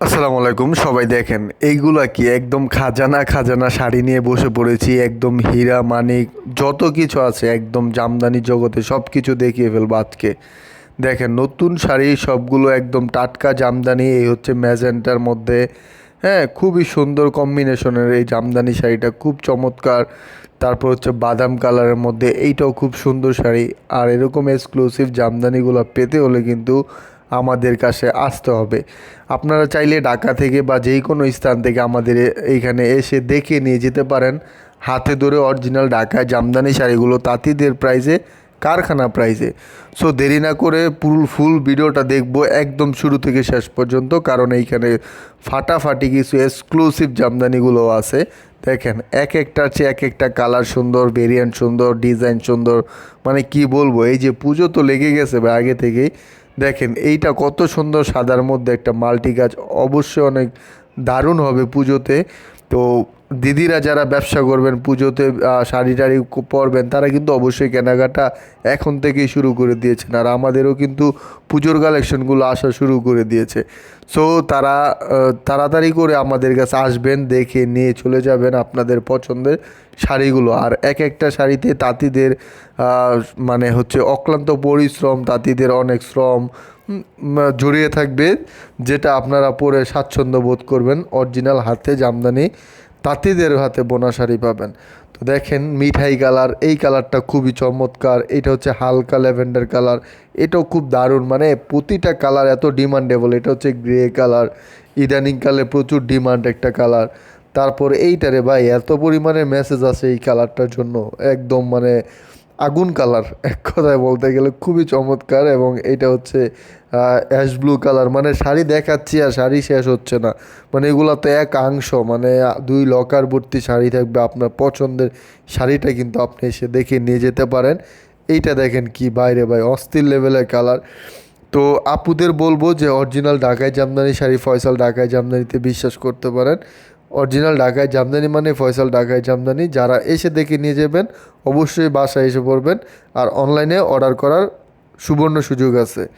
আসসালামু আলাইকুম, সবাই দেখেন, এইগুলা কি একদম খাজানা খাজানা শাড়ি নিয়ে বসে পড়েছি, একদম হীরা, মানিক, যত কিছু আছে, একদম জামদানি জগতে সব কিছু দেখিয়ে ফেলব আজকে। দেখেন, নতুন শাড়ি, সবগুলো একদম টাটকা জামদানি, এই হচ্ছে ম্যাজেন্টার মধ্যে। হ্যাঁ খুবই সুন্দর কম্বিনেশনের এই জামদানি শাড়িটা, খুব চমৎকার। তারপর হচ্ছে বাদাম কালারের মধ্যে, এইটাও খুব সুন্দর শাড়ি। আর এরকম এক্সক্লুসিভ জামদানিগুলো পেতে হলে কিন্তু আমাদের কাছে আসতে হবে। আপনারা চাইলে ঢাকা থেকে বা যেই কোনো স্থান থেকে আমাদের এইখানে এসে দেখে নিয়ে যেতে পারেন। হাতে ধরে অরিজিনাল ঢাকায় জামদানি শাড়িগুলো তাঁতিদের প্রাইসে কারখানা প্রাইসে সো দেরি না করে পুরো ফুল ভিডিওটা দেখব একদম শুরু থেকে শেষ পর্যন্ত, কারণ এইখানে ফাটাফাটি কিছু এক্সক্লুসিভ জামদানিগুলো আছে। দেখেন, এক একটার চেয়ে এক একটা কালার সুন্দর ভেরিয়েন্ট সুন্দর ডিজাইন সুন্দর। মানে কি বলব, এই যে পুজো তো লেগে গেছে, আগে থেকেই। দেখেন এইটা কত সুন্দর সাদার মধ্যে একটা মাল্টি গাছ অবশ্যই অনেক দারুণ হবে পুজোতে। তো দিদিরা যারা ব্যবসা করবেন, পুজোতে শাড়ি টাড়ি পরবেন, তারা কিন্তু অবশ্যই কেনাকাটা এখন থেকেই শুরু করে দিয়েছেন। আর আমাদেরও কিন্তু পুজোর কালেকশনগুলো আসা শুরু করে দিয়েছে। সো তারা তাড়াতাড়ি করে আমাদের কাছে আসবেন, দেখে নিয়ে চলে যাবেন আপনাদের পছন্দের শাড়িগুলো। আর এক একটা শাড়িতে তাঁতিদের মানে হচ্ছে অক্লান্ত পরিশ্রম, তাঁতিদের অনেক শ্রম জড়িয়ে থাকবে, যেটা আপনারা পরে স্বাচ্ছন্দ্য বোধ করবেন। অরিজিনাল হাতে জামদানি তাঁতিদের হাতে বোনা শাড়ি পাবেন। তো দেখেন, মিঠাই কালার, এই কালারটা খুবই চমৎকার। এটা হচ্ছে হালকা ল্যাভেন্ডার কালার। এটাও খুব দারুণ মানে প্রতিটা কালার এত ডিমান্ডেবল। এটা হচ্ছে গ্রে কালার। ইদানিংকালে প্রচুর ডিমান্ড একটা কালার। তারপর এইটারে ভাই, এত পরিমাণে মেসেজ আছে এই কালারটার জন্য। একদম মানে আগুন কালার, এক কথায় বলতে গেলে খুবই চমৎকার এবং এটা হচ্ছে অ্যাশ ব্লু কালার মানে শাড়ি দেখাচ্ছি আর শাড়ি শেষ হচ্ছে না। মানে এগুলো তো এক অংশ মানে দুই লকার ভর্তি শাড়ি থাকবে। আপনার পছন্দের শাড়িটা কিন্তু আপনি এসে দেখে নিয়ে যেতে পারেন। এইটা দেখেন কি, বাইরে ভাই, অস্থির লেভেলের কালার তো আপুদের বলব যে অরিজিনাল ঢাকায় জামদানি শাড়ি, ফয়সাল ঢাকায় জামদানিতে বিশ্বাস করতে পারেন। অরিজিনাল ঢাকায় জামদানি মানে ফয়সাল ঢাকায় জামদানি। যারা এসে দেখে নিয়ে যাবেন, অবশ্যই বাসায় এসে পড়বেন। আর অনলাইনে অর্ডার করার সুবর্ণ সুযোগ আছে।